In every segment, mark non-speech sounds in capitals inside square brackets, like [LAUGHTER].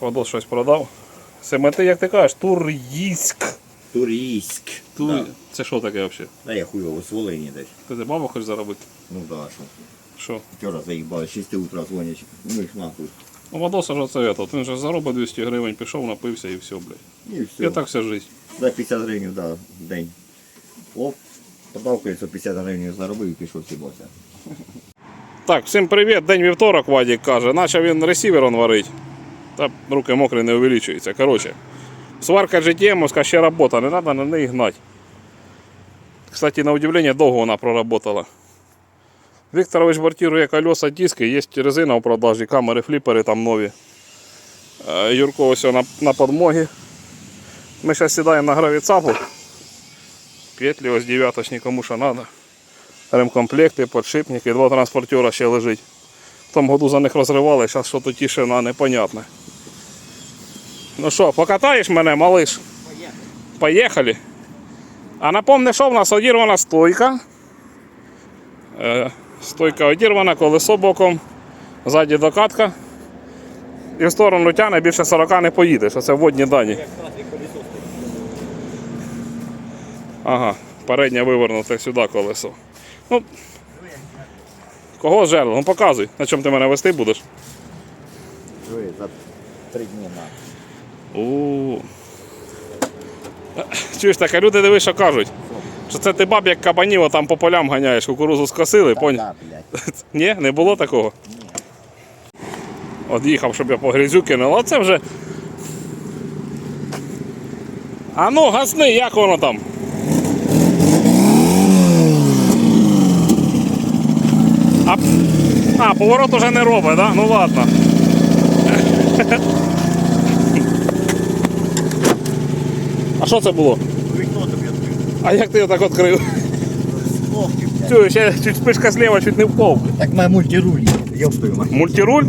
Вадос щось продав. Семети, як ти кажеш, Тур'їськ. Турійськ. Ту... Да. Це що таке взагалі? Да я хуйово з Волині десь. Ти бабу хочеш заробити? Ну да, що. Що? Вчора заїбали, 6 утра дзвонять. Ну їх нахуй. У Вадоса ж оце ето. Він же заробив 200 гривень, пішов, напився і все, блядь. І все. І так вся життя. За 50 гривень, да, в день. Оп, подав кольцо 50 гривень заробив і пішов сібався. Так, всім привіт, день вівторок, Вадік каже. Наче він ресівером варить. Та руки мокрі не увеличуються. Коротше, сварка GTM ще робота, не треба на неї гнати. Кстати, на удивление, довго вона проработала. Вікторович бортирує колеса, диски, є резина у продажі, камери, фліпери там нові. Е, Юрко ось на, на подмогі. Ми зараз сідаємо на гравіцапу. Петлі ось дев'яточні, кому що треба ремкомплекти, подшипники, два транспортера ще лежить. В году за них розривали, зараз що то тишина непонятне. Ну що, покатаєш мене, малиш? Поїхали. А напомни, що в нас одірвана стойка. Е, стойка одірвана, колесо боком, ззаді докатка. І в сторону тяне більше 40 не поїдеш, оце водні дані. Ага, переднє вивернуте сюди колесо. Ну, кого з жерла? Ну показуй, на чому ти мене вести будеш. Ви за 3 дні на. У. Чуєш так, а люди диви, що кажуть. Що це ти баб як кабанів там по полям ганяєш, кукурузу скосили, поняв? Да, блядь. [LAUGHS] Ні, не було такого? От їхав, щоб я по грязю кинув, а це вже. А ну, гасни, як воно там? А, а поворот уже не робить, да? Ну ладно. А що це було? Вікно тобі відкрив. А як ти його так відкрив? Блядь. Чую, ще чуть спишка зліва, чуть не впав. Так має мультируль. Йоптую мать. Мультируль?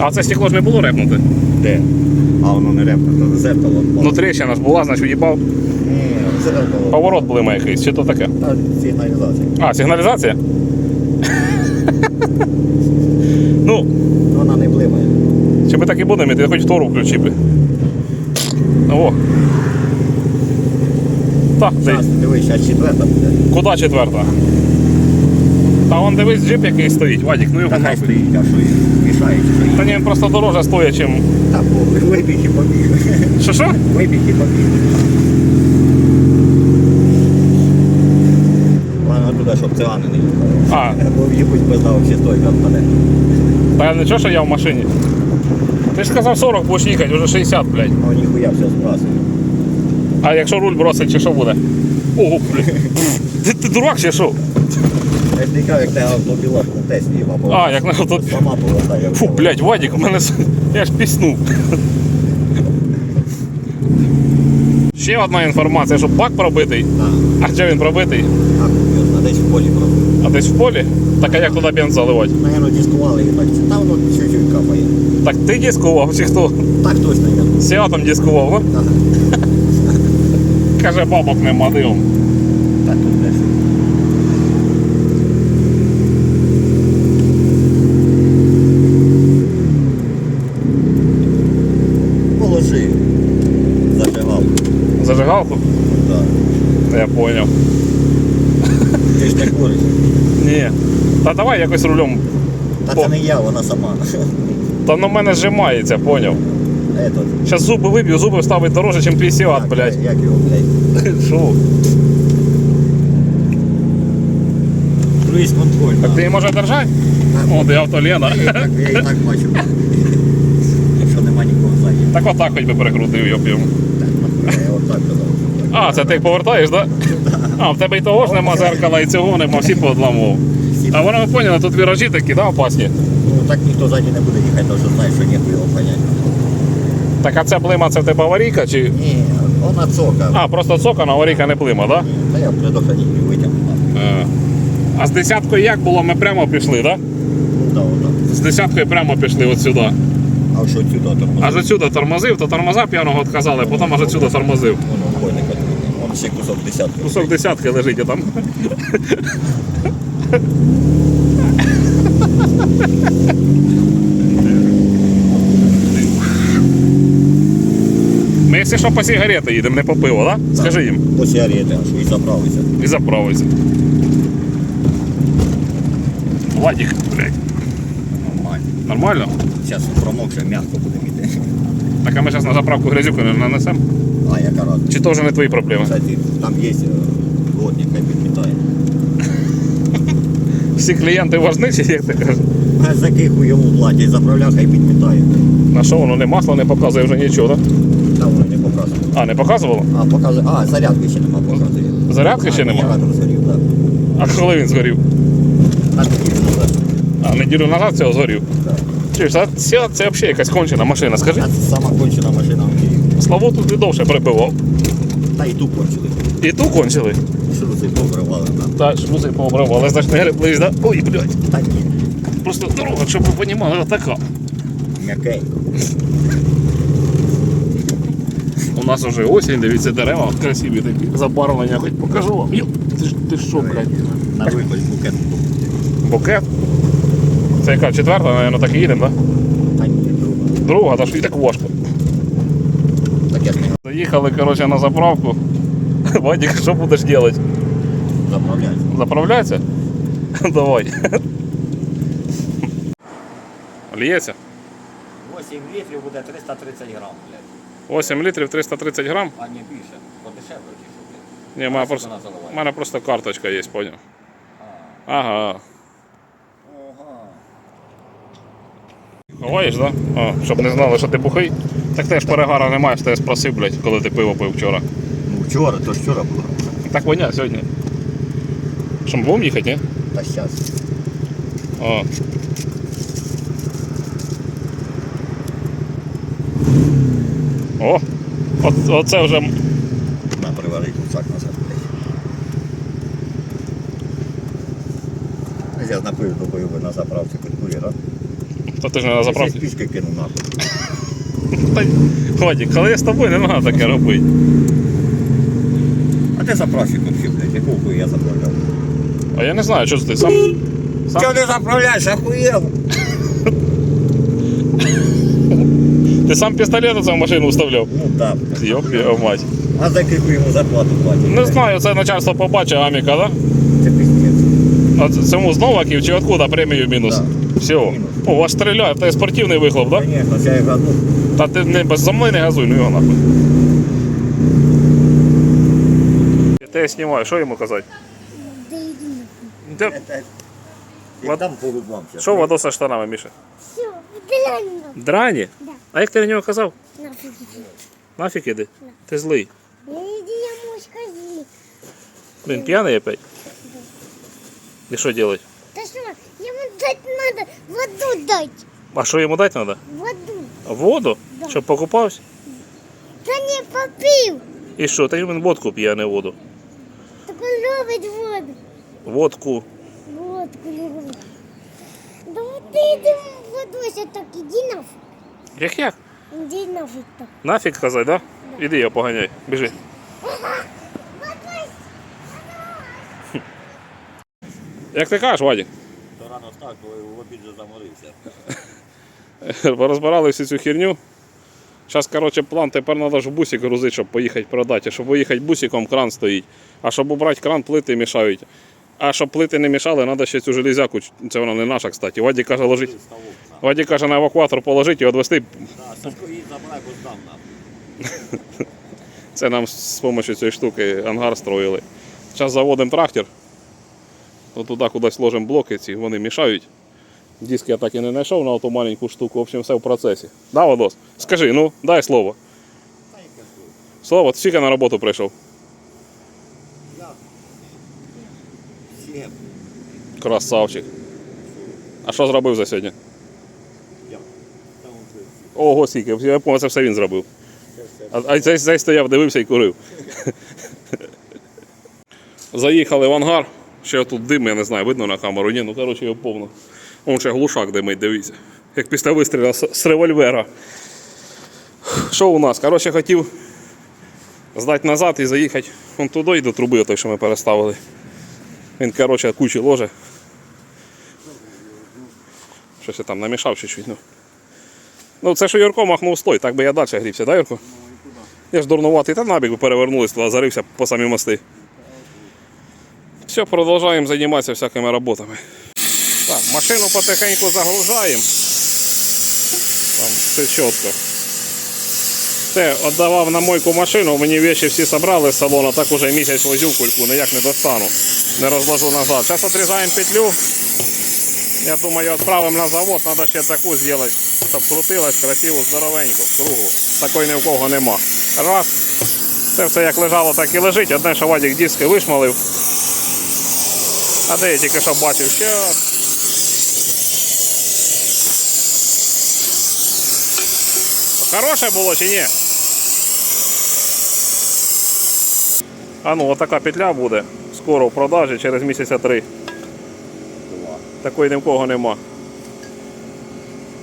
А це стекло ж не було репнути. Де? А воно не репне, зеркало. Ну трещина ж була, значить їбав. Ні. Поворот блима якийсь, чи то таке? Та сигналізація. А, сигналізація? ну, Вона не блимає. чи ми так і будемо, ти хоч втору включи би. О. Так. Зараз, дивись, зараз четверта буде. Куди четверта? Та вон дивись джип який стоїть, Вадік, ну його Та хай стоїть, а що мішає, що їй? Та ні, він просто дороже стоїть, чим. Та вибіг і побіг. Що що? Вибіг і побіг. Ладно, туди, щоб цигани не їхали. А, Бо без того всі стойка впаде. та нічого, що я в машині. Ти ж сказав 40 будеш їхати, вже 60, блядь. А ніхуя все збрасує. А якщо руль бросить, чи що буде? Ого, блядь. Ти, ти дурак чи що? Я ж не кажу, як те автопілот на тесті їбав. А, як на авто- Сама повертає. Фу, блядь, Вадік, у мене. с- Я ж піснув. Ще одна інформація, що бак пробитий. А, А де він пробитий? а десь в полі просто. А десь в полі? Так а як туди бенз заливати? Наверно, дискували і так. Та воно чуть-чуть капає. Так ти дискував чи хто? Так точно, я. Сіатом дискував, ну? Ага. [LAUGHS] Каже, бабок нема дивом. Так тут десь. Положи. Зажигав. Зажигалку? Так. Я поняв. Не куриш. Ні. Та давай якось рулем. Та це не я, вона сама. Та на мене зжимається, поняв. Этот. Зараз зуби виб'ю, зуби вставить дороже, ніж твій сіат, як- блядь. Як його, блядь? [LAUGHS] Що? Круїз контроль. Так ти її може держати? Так, О, ти автолена. Я і так, я і так [LAUGHS] бачу. Що нема нікого ззаді. Так отак хоч би перекрутив йоп'ємо. Так, нахуя, я отак казав. А, це ти повертаєш, так? Да? А, в тебе і того ж нема зеркала, і цього нема, всі поодламував. А воно ви поняли, тут віражі такі, да, опасні? Ну так ніхто ззаді не буде їхати, тому що знає, що ніхто його понять. Так а ця блима це в тебе аварійка чи. Ні, вона цока. А, просто цокана, аварійка не блима, так? Да? Та я предохранитель витягнув. Е. А з десяткою як було, ми прямо пішли, так? Да? Ну да. З десяткою прямо пішли от сюди. А що сюди тормозив? Аж отсюди тормозив, то тормоза п'яного відказали, потім аж отсюди тормозив. Воно бойник відкрутив. Вон ще кусок десятки. Кусок десятки лежить там. Ми якщо що по сигарети їдемо, не по пиво, так? Скажи їм. По сигарети, і заправуйся. І заправуйся. Владик, блядь. Нормально. Нормально? Зараз промокше, м'яко будемо йти. Так а ми зараз на заправку грязюку не нанесемо. А яка раз. Чи то вже не твої проблеми? Кстати, там є е, водник, хай підмітає. Всі клієнти важні, чи як ти кажеш? А за який хуйову платять, заправляв, хай підмітає. На що воно не масло не показує вже нічого, так? Да? Там воно не показує. А, не показувало? А, показує. А, зарядки ще нема показує. Зарядки ще А, нема? генератор згорів, так. А коли він згорів? А тоді назад. А, неділю назад цього згорів. Так. Чуєш, а це, це взагалі якась кончена машина, скажи. А це сама кончена машина в мірі. Славу тут і довше припивав. Та і ту кончили. І ту кончили. Шрузи повривали там. Та шлюзи пообривали, значить не греблись, да? Ой, блядь. Та ні, Просто дорога, щоб ви розуміли, отака. м'якенько. У нас вже осінь, дивіться, дерева красиві такі. Забарвлення хоч покажу вам. Йо, ти, ж- ти що, блядь? На виходь букет. Букет. Це яка четверта, наверное, так і їдемо, так? Та ні, друга. Друга, та ж і так важко. Заїхали, коротше, на заправку. [LAUGHS] Вадик, що будеш робити? заправляється. Заправляється? [LAUGHS] Давай. Лється? 8 літрів буде 330 грам, блядь. 8 літрів 330 грам. А не більше. Подешевле чи що, блядь. Ні, в мене просто, в мене просто карточка є, поняв. Ага. Ага. Ховаєш, так? Да? А, щоб не знали, що ти бухий. Так теж перегара немає, що я спросив, блядь, коли ти пиво пив вчора. Ну вчора, то ж вчора було. Так воня сьогодні. Що ми будемо їхати, ні? Та щас. О. О! От, оце вже. На приварить гусак назад, блядь. Я напив допив би на заправці під кур'єра. То ти ж не на заправці. Пішки кинув нахуй. Вадик, коли я з тобою не треба таке робити. А де заправщик вообще, блядь? Хуя я заправляв? А я не знаю, що ти сам. Сам? Чого ти заправляєш, охуєв? Ти сам пістолет у цю машину вставляв. Ну так. Йоп, його мать. А за яку йому зарплату платять? Не знаю, це начальство побачить Аміка, да? Це пиздець. А цьому з новаків чи откуда премію мінус? Да. Все. Мінус. О, ваш стріляє, це спортивний вихлоп, так? Да? Конечно, ця ігра, ну, Та ти не без за мною не газуй, ну його нахуй. Я тебе знімаю, що йому казати? Де- це... І Вот. там по губам зараз. Що воно со штанами, Міша? Все, вдаленно. Драні? Да. А як ти на нього казав? Нафиг иди. Нафіг іди? Ти злий. Не иди, я мой скажи. Блін, п'яний опять? І що робити? Да что, ему дать надо, воду дать. А що йому дати треба? Воду. Воду? Да. Щоб покупався? Да не попил. І що? Та він водку п'є, а не воду. Так он любит воду. Водку. Водку любит. Да вот ты иди в воду, если так иди нафиг. Як як? Иди нафиг так. Нафіг казати, да? Іди його поганяй, біжи. Як ти кажеш, Вадик? То рано так, бо в обід же заморився. [LAUGHS] Розбирали всю цю херню. Зараз, коротше, план тепер треба ж бусик грузити, щоб поїхати продати. Щоб виїхати бусиком, кран стоїть. А щоб убрати кран, плити мішають. А щоб плити не мішали, треба ще цю железяку. Це вона не наша, кстати. Вадік каже, ложить. На. Каже, на евакуатор положити і відвести. [LAUGHS] Це нам з допомогою цієї штуки ангар строїли. Зараз заводимо трактор. Туди кудись ложимо блоки ці, вони мішають. Диски я так і не знайшов на ту маленьку штуку. В общем, все в процесі. Да, Вадос? Скажи, ну, дай слово. Слово. Ти скільки на роботу прийшов? Красавчик. А що зробив за сьогодні? Ого, скільки. Я пам'ятаю, це все він зробив. А цей, цей стояв, дивився і курив. Заїхали в ангар. Ще тут дим, я не знаю, видно на камеру. Ні, ну коротше його повно. Вон ще глушак димить, дивіться. Як після вистрілу з, револьвера. Що у нас? Коротше, хотів здати назад і заїхати вон туди і до труби, той, що ми переставили. Він, коротше, кучу ложе. Щось я там намішав чуть-чуть. Ну. ну це що Юрко махнув стой, так би я далі грівся, да, Юрко? Я ж дурнуватий, та набіг перевернулись, туди зарився по самі мости. Все, продовжуємо займатися всякими роботами. Так, машину потихеньку загружаємо. Там все чітко. Все, віддавав на мойку машину, мені вещи всі собрали з салону, так уже місяць возю кульку, ніяк не достану. Не розложу назад. Зараз відрізаємо петлю. Я думаю, відправимо на завод, треба ще таку зробити, щоб крутилась красиво, здоровенько, кругу. Такої ні в кого нема. Раз. Це все як лежало, так і лежить. Одне, що Вадик диски вишмалив. А де я тільки що бачив ще. Хороше було чи ні? А ну, отака петля буде. Скоро в продажі через місяця три. Такої ні в кого нема.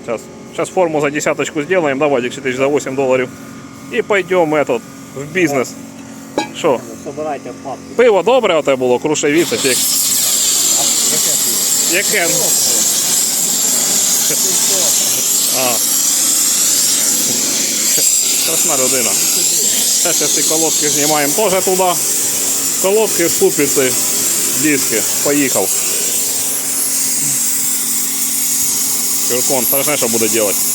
Сейчас, сейчас форму за десяточку сделаем, да, Вадик, тысяч за 8 долларів. І пойдем этот, в бізнес. Що? Собирайте папку. Пиво добре оте було, крушевіце. як- Яке Яке? А. Страшна людина. Зараз всі колодки знімаємо теж туди. Колодки, ступиці, диски. Поїхав. Юркон, страшне, що буде робити.